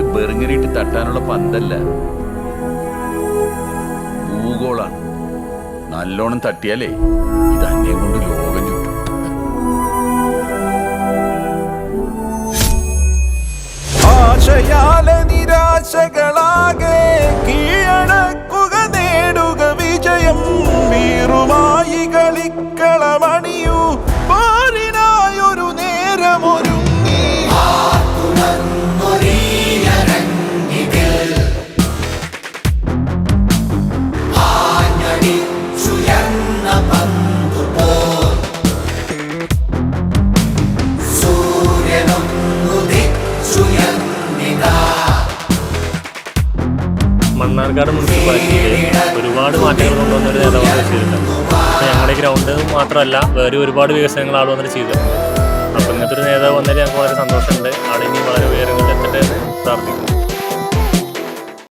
വെറുങ്ങനിട്ട് തട്ടാനുള്ള പന്തല്ല. ഭൂഗോളാണ്. നല്ലോണം തട്ടിയാലേ ഇത് അന്യം കൊണ്ട് മണ്ണാർക്കാട് മുനിസിപ്പാലിറ്റിയിൽ ഒരുപാട് മാറ്റങ്ങൾ കൊണ്ടുവന്ന ഒരു നേതാവാണ് ചെയ്തിട്ടുണ്ട് അപ്പോൾ ഞങ്ങളുടെ ഗ്രൗണ്ട് മാത്രമല്ല വേറെ ഒരുപാട് വികസനങ്ങൾ ആൾ വന്നിട്ട് ചെയ്തിട്ടുണ്ട്. അപ്പം ഇങ്ങനത്തെ ഒരു നേതാവ് വന്നതിൽ ഞങ്ങൾക്ക് വളരെ സന്തോഷമുണ്ട്. ആളിനി വളരെ